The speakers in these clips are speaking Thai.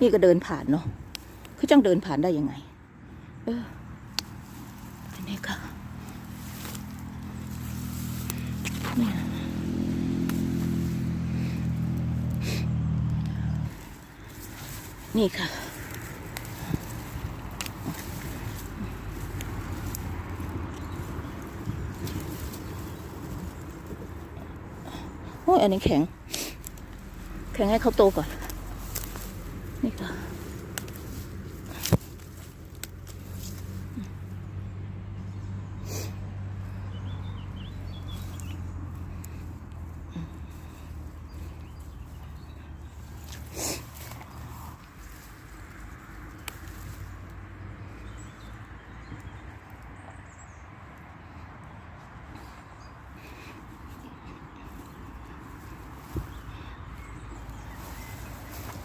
นี่ก็เดินผ่านเนาะคือจังเดินผ่านได้ยังไง เอออันนี้ค่ะนี่นี่ค่ะ โอ้ยอันนี้แข็ง แข็งให้เขาโตก่อนค่ะ โ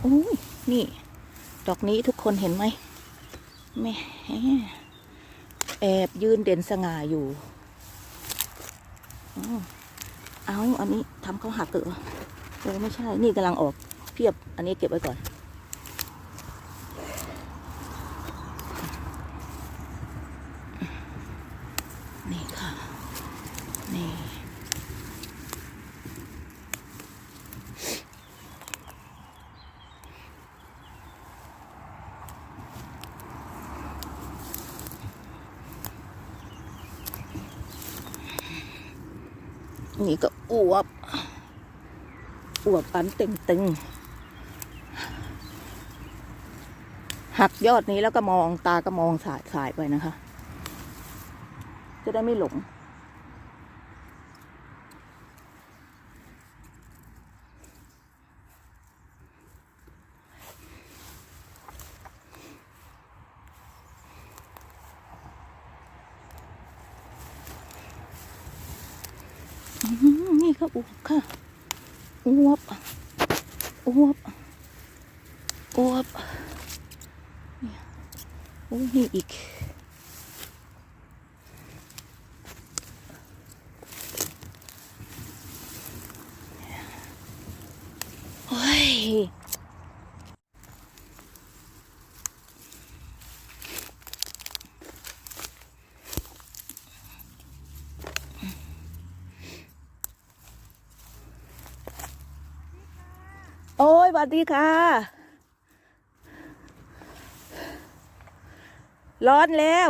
อ้ยนี่ ดอกนี้ทุกคนเห็นไหมแม่แอบยืนเด่นสง่าอยู่อ้าวเอาอันนี้ทำเขาหักเกอเออไม่ใช่ นี่กำลังออกเพียบ อันนี้เก็บไว้ก่อนค่ะ นี่ นี่ก็อ วบ อวบอันเต็งตึงหักยอดนี้แล้วก็มองตาก็มองสายสายไปนะคะ จะได้ไม่หลงอืม นี่ก็อวบค่ะอวบอวบอวบเนี่ยโอ้นี่อีก โอ้ย โอ้ย สวัสดีค่ะ ร้อนแล้ว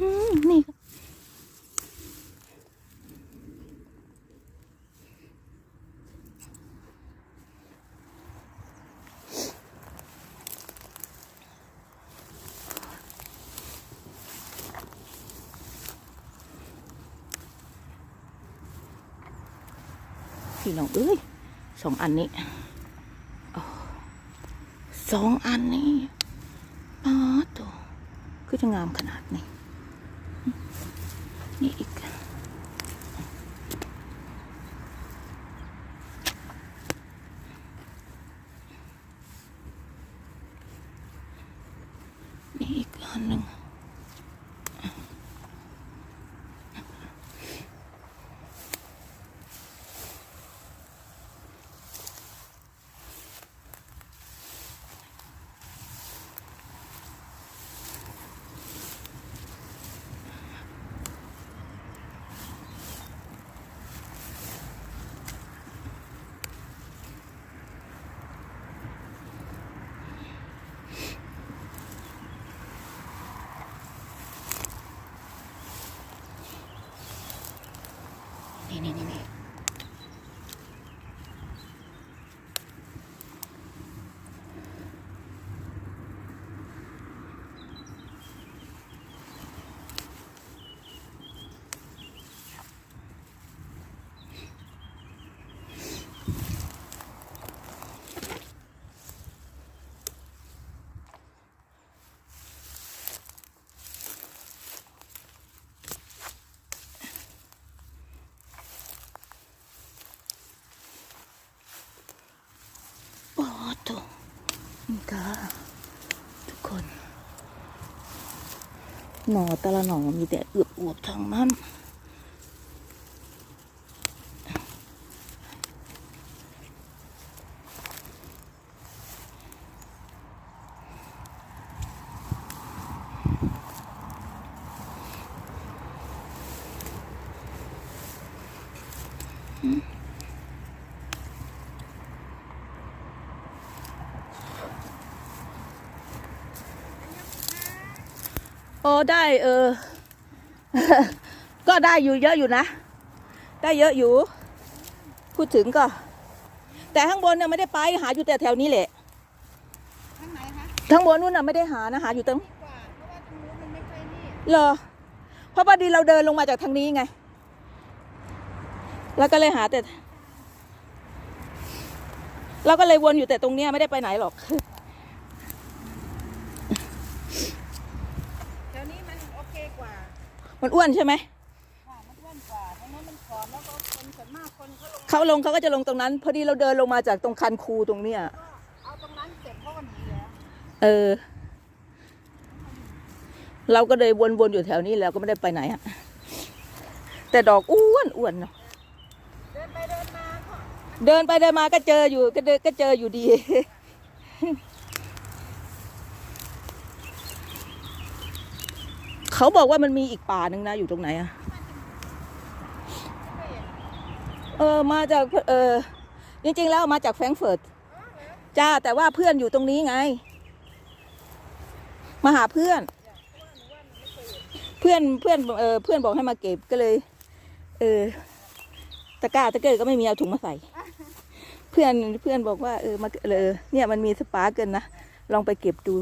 อืมนี่ค่ะ พี่น้องเอ้ยสองอันนี้สองอันนี้ป๊าตัวคือจะงามขนาดนี้ นี่อีกนี่อีกอันหนึ่ง หนอแต่ละหนอมีแต่เอือบอวบๆทางนั้น โอ้ได้เออ ก็ได้อยู่เยอะอยู่นะ ได้เยอะอยู่ พูดถึงก็ แต่ข้างบนเนี่ยไม่ได้ไปหาอยู่แต่แถวนี้แหละข้างไหนคะข้างบนนู่นน่ะไม่ได้หานะหาอยู่ตรงกว่าเพราะว่าตรงนู้นมันไม่ค่อยนี่เหรอเพราะพอดีเราเดินลงมาจากทางนี้ไง แล้วก็เลยหาแต่ เราก็เลยวนอยู่แต่ตรงเนี้ยไม่ได้ไปไหนหรอก แถวนี้มันโอเคกว่า มันอ้วนใช่ไหมค่ะมันอ้วนกว่าตรงนั้นมันผอมแล้วก็คนส่วนมากคนเขาลงเขาลงเขาก็จะลงตรงนั้น พอดีเราเดินลงมาจากตรงคันคูตรงเนี้ยก็เอาตรงนั้นเสร็จเขาก็หนีแล้วเออ เราก็เลยวนๆอยู่แถวนี้แล้วก็ไม่ได้ไปไหนอะแต่ดอกอ้วนอ้วนเนาะเดินไปเดินมาก็เดินไปเดินมาก็เจออยู่ก็เดินก็เจออยู่ดี เขาบอกว่ามันมีอีกป่าหนึ่งนะอยู่ตรงไหนอะไม่เห็นเออมาจากเออจริงๆแล้วมาจากแฟรงเฟิร์ตจ้าแต่ว่าเพื่อนอยู่ตรงนี้ไง มาหาเพื่อน เพื่อนเพื่อนเออเพื่อนบอกให้มาเก็บก็เลย เออตะกร้าตะเกียก็ไม่มีเอาถุงมาใส่ เพื่อนเพื่อนบอกว่าเออมาเออเนี่ยมันมีสปาร์เกินนะลองไปเก็บดู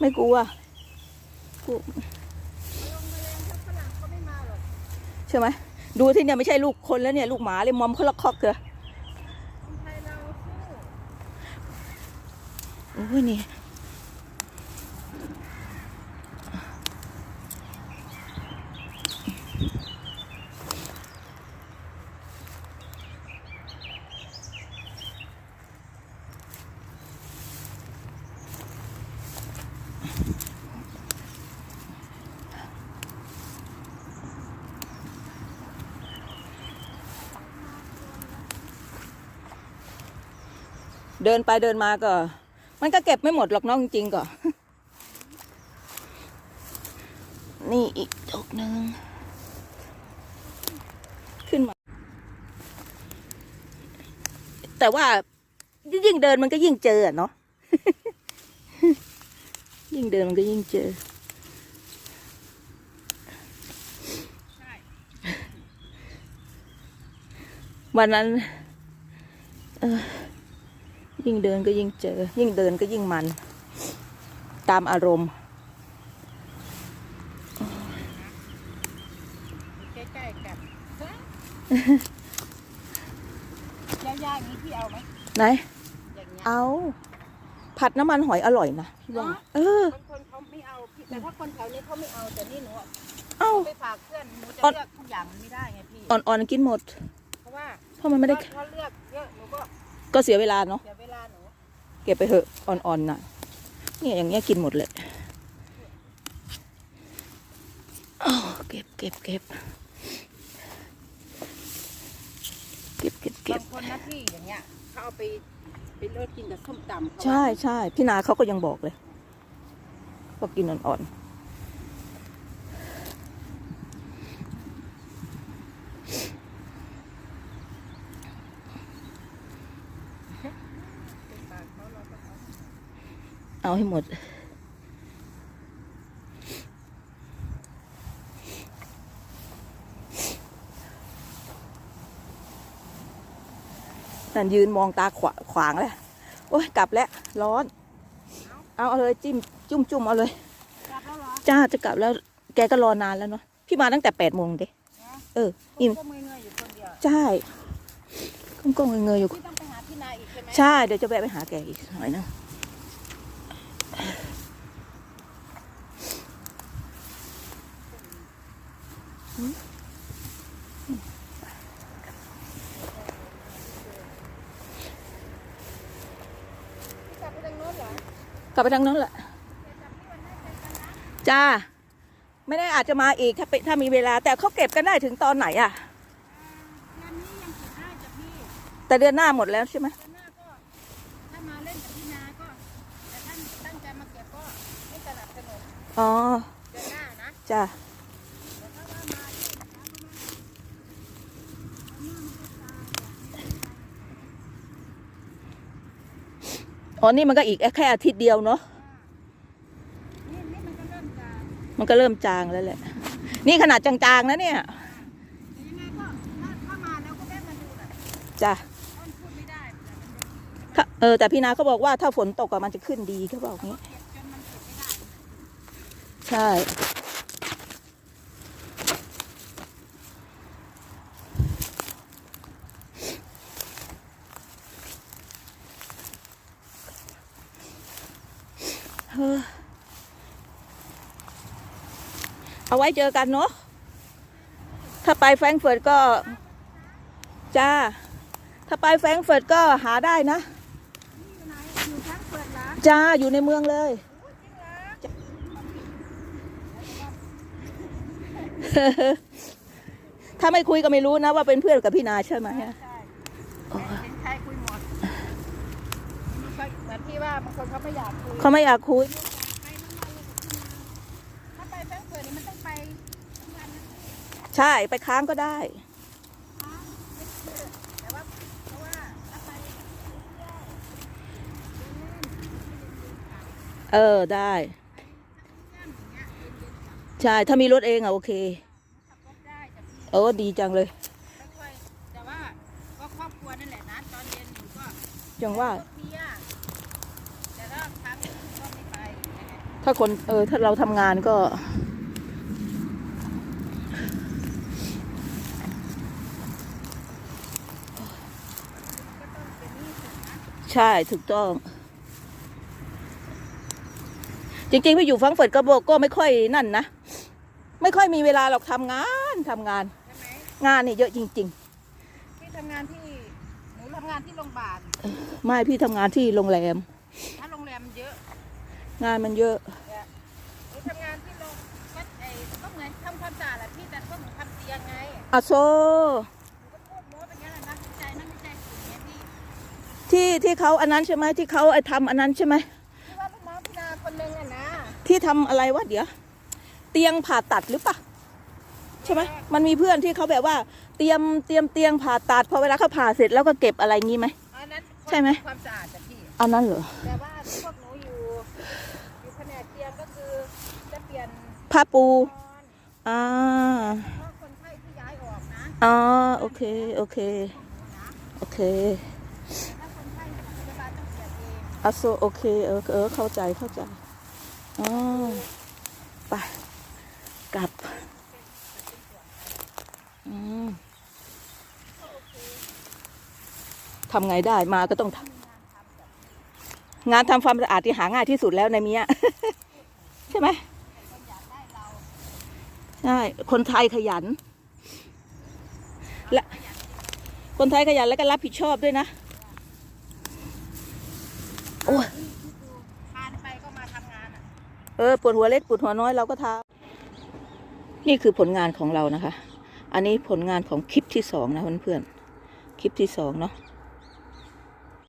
ไม่กลัว ลัวไอ้เนี่ยไม่กใช่ไหมดูที่เนี่ยไม่ใช่ลูกคนแล้วเนี่ย ลูกหมาเลยมอมเขาละคอกเถอะคนไทยเราสู้โอ้ยนี่ เดินไปเดินมาก็ มันก็เก็บไม่หมดหรอกน้องจริงๆก็นี่อีกดอกหนึ่งขึ้นมา แต่ว่ายิ่งเดินมันก็ยิ่งเจอเนาะยิ่งเดินมันก็ยิ่งเจอใช่วันนั้นเออ ยิ่งเดินก็ยิ่งเจอ ยิ่งเดินก็ยิ่งมัน ตามอารมณ์อยู่ใกล้ๆกันยาวๆอย่างนี้พี่เอาไหมไหน อย่างเงี้ยเอาผัดน้ำมันหอยอร่อยนะพี่ว่าเนอะเออบางคนเขาไม่เอาพี่แต่ถ้าคนแถวนี้เขาไม่เอาแต่นี่หนูอะเอ้า ไปฝากเพื่อนหนูจะอ่อน เลือกทุกอย่างมันไม่ได้ไงพี่อ่อนๆกินหมด เพราะว่าเพราะมันไม่ได้ ถ้าเลือกเยอะหนูก็ก็เสียเวลาเนาะ เสียเวลาหนูเก็บไปเถอะอ่อนๆน่ะเนี่ยอย่างเงี้ยกินหมดเลยอ้าวเก็บเก็บเก็บเก็บเก็บเก็บาบงคนนะพี่อย่างเงี้ยเขาเอาไปไปเลือกกินกับส้มตำเขาว่าใช่ใช่พี่นาเขาก็ยังบอกเลยว่ากินอ่อนๆ เอาให้หมด นั่นยืนมองตาขวาขวางแล้ว โอ้ยกลับแล้ว ร้อน เอาเอาเลยจิ้มจุ่มจุ่มเอาเลยกลับแล้วเหรอจ้าจะกลับแล้ว แกก็รอนานแล้วเนาะ พี่มาตั้งแต่แปดโมงเด้นะเอออิ่มก็เมื่อยๆอยู่คนเดียวใช่ก้มก้มเงยๆอยู่พี่ต้องไปหาพี่นายอีกใช่ไหมใช่ เดี๋ยวจะแวะไปหาแกอีกหน่อยนึง ลับไปทางนั้นแหละ จ้า ไม่ได้อาจจะมาอีกถ้าเป็นถ้ามีเวลา แต่เขาเก็บกันได้ถึงตอนไหนอะงานนี้ยังเก็บได้จากพี่แต่เดือนหน้าหมดแล้วใช่ไหม เดือนหน้าก็ถ้ามาเล่นกับพี่นาก็ แต่ท่านตั้งใจมาเก็บก็ไม่สนับสนุน อ๋อเดือนหน้านะจ้าแต่ถ้าว่ามาที่นะคะอ๋อ นี่มันก็อีกแค่อาทิตย์เดียวเนาะนี่นี่มันก็เริ่มจะมันก็เริ่มจางแล้วแหละ นี่ขนาดจางๆนะเนี่ยแต่ยังไงก็ถ้าถ้ามาแล้วก็แวะมาดูแหละจ้ะต้นพูดไม่ได้แต่มันจะถ้าเออแต่พี่นาเขาบอกว่าถ้าฝนตกอะมันจะขึ้นดีเขาบอกงี้ เก็บจนมันเก็บไม่ได้ ใช่ เอาไว้เจอกันเนาะ ถ้าไปแฟรงเฟิร์ตก็ จ้า ถ้าไปแฟรงเฟิร์ตก็หาได้นะ จ้า อยู่ในเมืองเลย จริงเหรอ ถ้าไม่คุยก็ไม่รู้นะว่าเป็นเพื่อนกับพี่นาใช่ไหมอะใช่เห็นใครคุยหมดมีใครเหมือนที่ว่าบางคนเขาไม่อยากคุยเขาไม่อยากคุยถ้าไปแฟรงก์เฟิร์ตนี่มันต้องไปทุกวันนะใช่ไปค้างก็ได้แต่ว่าเพราะว่าถ้าไปเออได้ ใช่ ถ้ามีรถเองอะโอเค ขับรถได้แต่พี่เออ ดีจังเลย ไม่ค่อยแต่ว่าก็ครอบครัวนั่นแหละนะตอนเย็นหนูก็จังว่า รถเมียแต่ถ้าพักก็ไม่ไปถ้าคน เออ ถ้าเราทำงานก็ก็ต้องเป็นหนี้สินนะใช่ ถูกต้อง จริงๆ ไปอยู่ฟังก์เฟิร์ตก็บอกก็ไม่ค่อยนั่นนะ ไม่ค่อยมีเวลาหรอกทำงานทำงาน ใช่ไหมงานนี่เยอะจริง พี่ทำงานที่หนูทำงานที่โรงพยาบาลๆ ไม่พี่ทำงานที่โรงแรม ถ้าโรงแรมมันเยอะงานมันเยอะ หนูทำงานที่โรงก็ไอ้ก็เหมือนทำความสะอาดแหละพี่แต่พวกหนูทำเตียงไงอะโซ หนูก็พูดโม้ไปงั้นแหละนะใจนั่นไม่ใจสูงเนี่ยพี่ที่ที่เขาอันนั้นใช่ไหมที่เขาไอ้ทำอันนั้นใช่ไหมที่ว่าลูกน้องพี่นาคนนึงอะนะที่ทำอะไรวะเดี๋ยว เตียงผ่าตัดหรือปะใช่ไหมมันมีเพื่อนที่เขาแบบว่า เตรียมเตรียมเตียงผ่าตัดพอเวลาเขาผ่าเสร็จแล้วก็เก็บอะไรงี้ไหม อันนั้นใช่ไหม ความสะอาดจ้ะพี่ อันนั้นเหรอแต่ว่าพวกหนูอยู่อยู่แผนกเตียงก็คือจะเปลี่ยนผ้าปูนอนอ่าเพราะคนไข้ที่ย้ายออกนะอ๋อโอเคโอเคโอเคถ้าคนไข้โรงพยาบาลต้องเปลี่ยนเองอะโซโอเคเออเออเข้าใจเข้าใจอ๋อไป กลับอืมทำไงได้มาก็ต้องทำงานทำความสะอาดที่หาง่ายที่สุดแล้วในเมียใช่ไหมคนอยากได้เราใช่คนไทยขยันและคนไทยขยันแล้วก็รับผิดชอบด้วยนะโอ้ยทานไปก็มาทำงานอะเออปวดหัวเล็กปวดหัวน้อยเราก็ทำ นี่คือผลงานของเรานะคะ อันนี้ผลงานของคลิปที่สองนะเพื่อนๆ คลิปที่สองเนาะ